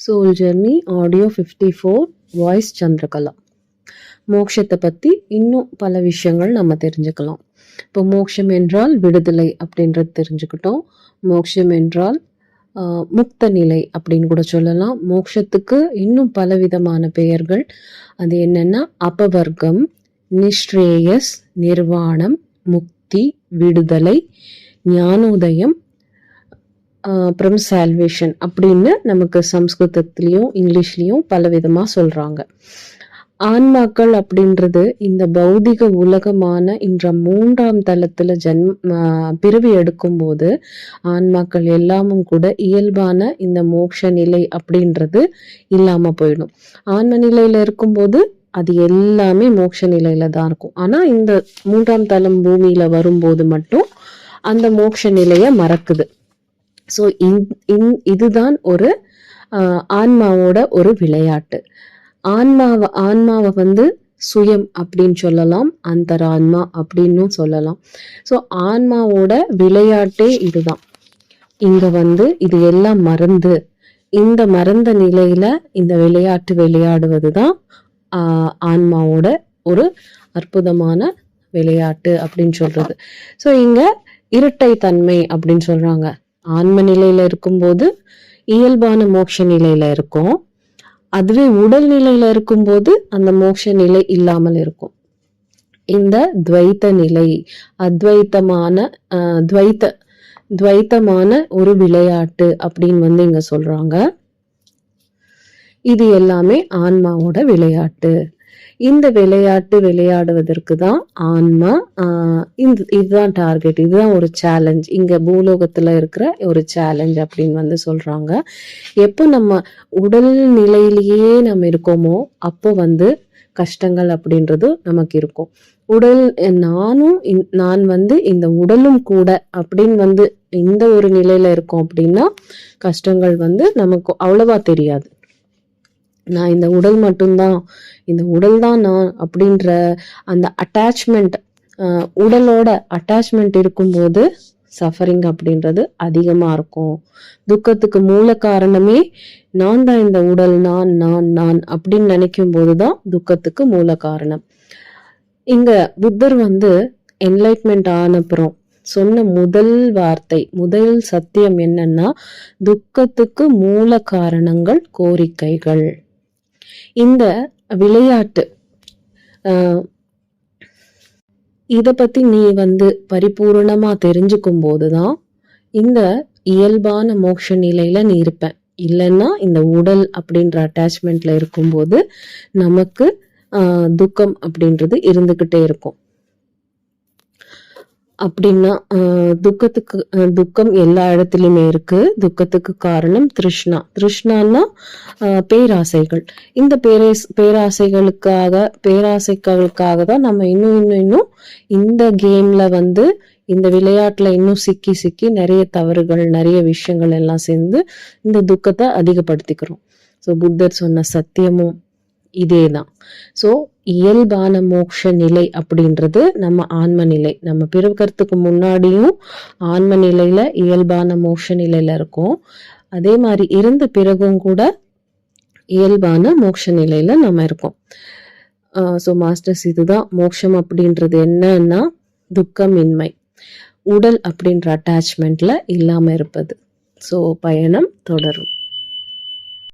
Soul journey audio fifty four voice Chandrakala மோக்ஷத்தை பற்றி இன்னும் பல விஷயங்கள் நம்ம தெரிஞ்சுக்கலாம். இப்போ மோக்ஷம் என்றால் விடுதலை அப்படின்றது தெரிஞ்சுக்கிட்டோம். மோக்ஷம் என்றால் முக்த நிலை அப்படின்னு கூட சொல்லலாம். மோக்ஷத்துக்கு இன்னும் பலவிதமான பெயர்கள். அது என்னென்னா அபவர்க்கம் நிஸ்ரேயஸ் நிர்வாணம் முக்தி விடுதலை ஞானோதயம் அப்புறம் சால்வேஷன் அப்படின்னு நமக்கு சம்ஸ்கிருதத்துலேயும் இங்கிலீஷ்லேயும் பல விதமாக சொல்கிறாங்க ஆன்மாக்கள் அப்படின்றது இந்த பௌதிக உலகமான இன்ற மூன்றாம் தளத்தில் ஜென்ம பிறவி எடுக்கும்போது ஆன்மாக்கள் எல்லாமும் கூட இயல்பான இந்த மோட்ச நிலை அப்படின்றது இல்லாமல் போயிடும். ஆன்ம நிலையில் இருக்கும்போது அது எல்லாமே மோட்ச நிலையில தான் இருக்கும். ஆனால் இந்த மூன்றாம் தளம் பூமியில் வரும்போது மட்டும் அந்த மோட்ச நிலையை மறக்குது. ஸோ இந் இதுதான் ஒரு ஆன்மாவோட ஒரு விளையாட்டு. ஆன்மாவை ஆன்மாவை வந்து சுயம் அப்படின்னு சொல்லலாம் அந்தரான்மா அப்படின்னும் சொல்லலாம். ஸோ ஆன்மாவோட விளையாட்டே இதுதான். இங்க வந்து இது எல்லாம் மறந்து இந்த மறந்த நிலையில இந்த விளையாட்டு விளையாடுவது தான் ஆன்மாவோட ஒரு அற்புதமான விளையாட்டு அப்படின்னு சொல்றது. ஸோ இங்க இரட்டை தன்மை அப்படின்னு சொல்றாங்க. ஆன்ம நிலையில இருக்கும்போது இயல்பான மோட்ச நிலையில இருக்கும். அதுவே உடல் நிலையில இருக்கும்போது அந்த மோட்ச நிலை இல்லாமல் இருக்கும். இந்த துவைத்த நிலை அத்வைத்தமான துவைத்த துவைத்தமான ஒரு விளையாட்டு அப்படின்னு வந்து இங்க சொல்றாங்க. இது எல்லாமே ஆன்மாவோட விளையாட்டு. இந்த விளையாட்டு விளையாடுவதற்கு தான் ஆன்மா ஆஹ், இந்த இதுதான் டார்கெட் இதுதான் ஒரு சேலஞ்ச் இங்க பூலோகத்துல இருக்கிற ஒரு சேலஞ்ச் அப்படின்னு வந்து சொல்றாங்க. எப்போ நம்ம உடல் நிலையிலேயே நம்ம இருக்கோமோ அப்போ வந்து கஷ்டங்கள் அப்படின்றது நமக்கு இருக்கும். உடல் நானும் நான் வந்து இந்த உடலும் கூட அப்படின்னு வந்து இந்த ஒரு நிலையில இருக்கோம் அப்படின்னா கஷ்டங்கள் வந்து நமக்கு அவ்வளவா தெரியாது. நான் இந்த உடல் மட்டும்தான் இந்த உடல் தான் நான் அப்படின்ற அந்த அட்டாச்மெண்ட் உடலோட அட்டாச்மெண்ட் இருக்கும்போது சஃபரிங் அப்படின்றது அதிகமாக இருக்கும். துக்கத்துக்கு மூல காரணமே நான் தான் இந்த உடல் நான் நான் நான் அப்படின்னு நினைக்கும் போது தான் துக்கத்துக்கு மூல காரணம். இங்கே புத்தர் வந்து என்லைட்மெண்ட் ஆனப்புறம் சொன்ன முதல் வார்த்தை முதல் சத்தியம் என்னன்னா துக்கத்துக்கு மூல காரணங்கள் கோரிக்கைகள். இந்த விளையாட்டு இதை பற்றி நீ வந்து பரிபூர்ணமாக தெரிஞ்சுக்கும் போதுதான் இந்த இயல்பான மோட்ச நிலையில் நீ இருப்பேன் இல்லைன்னா இந்த உடல் அப்படின்ற அட்டாச்மெண்ட்டில் இருக்கும்போது நமக்கு துக்கம் அப்படின்றது இருந்துக்கிட்டே இருக்கும். அப்படின்னா துக்கத்துக்கு துக்கம் எல்லா இடத்துலையுமே இருக்கு. துக்கத்துக்கு காரணம் திருஷ்ணா. திருஷ்ணான்னா பேராசைகள். இந்த பேரே பேராசைகளுக்காக பேராசைகளுக்காக தான் நம்ம இன்னும் இன்னும் இன்னும் இந்த கேம்ல வந்து இந்த விளையாட்டுல இன்னும் சிக்கி சிக்கி நிறைய தவறுகள் நிறைய விஷயங்கள் எல்லாம் சேர்ந்து இந்த துக்கத்தை அதிகப்படுத்திக்கிறோம். ஸோ புத்தர் சொன்ன சத்தியமும் இதே தான் ஸோ இயல்பான மோட்ச நிலை அப்படின்றது நம்ம ஆன்ம நிலை. நம்ம பிறக்கிறதுக்கு முன்னாடியும் ஆன்ம நிலையில இயல்பான மோட்ச நிலையில இருக்கோம். அதே மாதிரி இருந்த பிறகும் கூட இயல்பான மோட்ச நிலையில நம்ம இருக்கோம். ஸோ மாஸ்டர்ஸ் இதுதான். மோட்சம் அப்படின்றது என்னன்னா துக்கமின்மை. உடல் அப்படின்ற அட்டாச்மெண்ட்ல இல்லாமல் இருப்பது. ஸோ பயணம் தொடரும்.